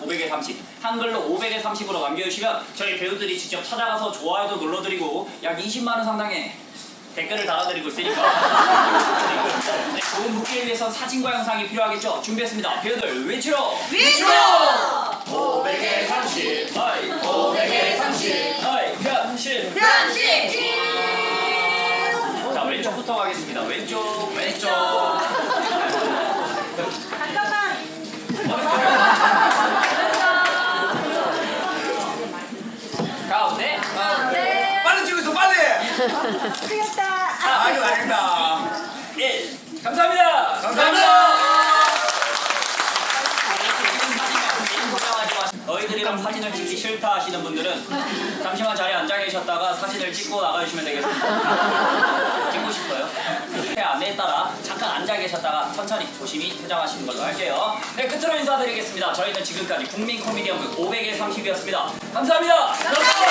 500에 30, 한글로 500에 30으로 남겨주시면 저희 배우들이 직접 찾아가서 좋아요도 눌러드리고 약 20만원 상당의 댓글을 달아드리고 있으니까 네, 좋은 무기를 위해서 사진과 영상이 필요하겠죠? 준비했습니다. 배우들 외치러! 위치로! 가겠습니다. 왼쪽 왼쪽. 잠깐만! 가운데. 가운데. 빨리 찍고 있어 빨리. 뜨겠다! 아 이거 아닙니다. 1 감사합니다. 감사합니다. 너희들이랑 사진을 찍기 싫다 하시는 분들은 잠시만 자리에 앉아 계셨다가 사진을 찍고 나가주시면 되겠습니다. 찍고 싶어요? 제 안내에 따라 잠깐 앉아 계셨다가 천천히 조심히 퇴장하시는 걸로 할게요. 네, 끝으로 인사드리겠습니다. 저희는 지금까지 국민 코미디언부 500의 30이었습니다. 감사합니다. 감사합니다.